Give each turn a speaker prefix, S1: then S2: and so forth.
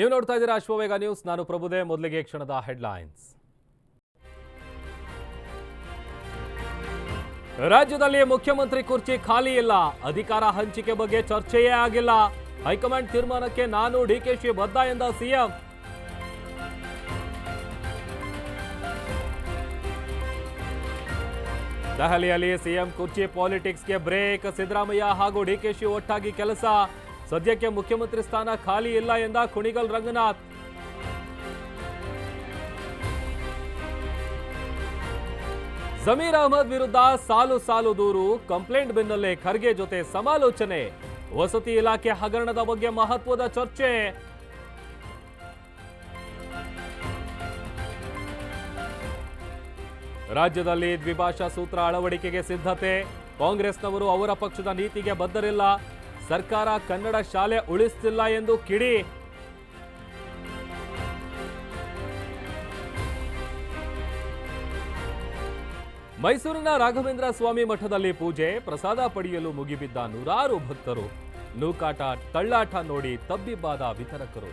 S1: ನೀವು ನೋಡ್ತಾ ಇದ್ದೀರಾ ಅಶ್ವವೇಗ ನ್ಯೂಸ್. ನಾನು ಪ್ರಭುದೇ, ಮೊದಲಿಗೆ ಕ್ಷಣದ ಹೆಡ್ಲೈನ್ಸ್. ರಾಜ್ಯದಲ್ಲಿ ಮುಖ್ಯಮಂತ್ರಿ ಕುರ್ಚಿ ಖಾಲಿ ಇಲ್ಲ. ಅಧಿಕಾರ ಹಂಚಿಕೆ ಬಗ್ಗೆ ಚರ್ಚೆಯೇ ಆಗಿಲ್ಲ. ಹೈಕಮಾಂಡ್ ತೀರ್ಮಾನಕ್ಕೆ ನಾನು ಡಿಕೆಶಿ ಬದ್ಧ ಎಂದ ಸಿಎಂ. ದೆಹಲಿಯಲ್ಲಿ ಸಿಎಂ ಕುರ್ಚಿ ಪಾಲಿಟಿಕ್ಸ್ಗೆ ಬ್ರೇಕ್, ಸಿದ್ದರಾಮಯ್ಯ ಹಾಗೂ ಡಿಕೆಶಿ ಒಟ್ಟಾಗಿ ಕೆಲಸ. ಸದ್ಯಕ್ಕೆ ಮುಖ್ಯಮಂತ್ರಿ ಸ್ಥಾನ ಖಾಲಿ ಇಲ್ಲ ಎಂದ ಕುಣಿಗಲ್ ರಂಗನಾಥ್. ಜಮೀರ್ ಅಹಮದ್ ವಿರುದ್ಧ ಸಾಲು ಸಾಲು ದೂರು, ಕಂಪ್ಲೇಂಟ್ ಬೆನ್ನಲ್ಲೇ ಖರ್ಗೆ ಜೊತೆ ಸಮಾಲೋಚನೆ. ವಸತಿ ಇಲಾಖೆ ಹಗರಣದ ಬಗ್ಗೆ ಮಹತ್ವದ ಚರ್ಚೆ. ರಾಜ್ಯದಲ್ಲಿ ದ್ವಿಭಾಷಾ ಸೂತ್ರ ಅಳವಡಿಕೆಗೆ ಸಿದ್ಧತೆ. ಕಾಂಗ್ರೆಸ್ನವರು ಅವರ ಪಕ್ಷದ ನೀತಿಗೆ ಬದ್ಧರಿಲ್ಲ. ಸರ್ಕಾರ ಕನ್ನಡ ಶಾಲೆ ಉಳಿಸ್ತಿಲ್ಲ ಎಂದು ಕಿಡಿ. ಮೈಸೂರಿನ ರಾಘವೇಂದ್ರ ಸ್ವಾಮಿ ಮಠದಲ್ಲಿ ಪೂಜೆ, ಪ್ರಸಾದ ಪಡೆಯಲು ಮುಗಿಬಿದ್ದ ನೂರಾರು ಭಕ್ತರು. ನೂಕಾಟ, ತಳ್ಳಾಟ ನೋಡಿ ತಬ್ಬಿಬ್ಬಾದ ವಿತರಕರು.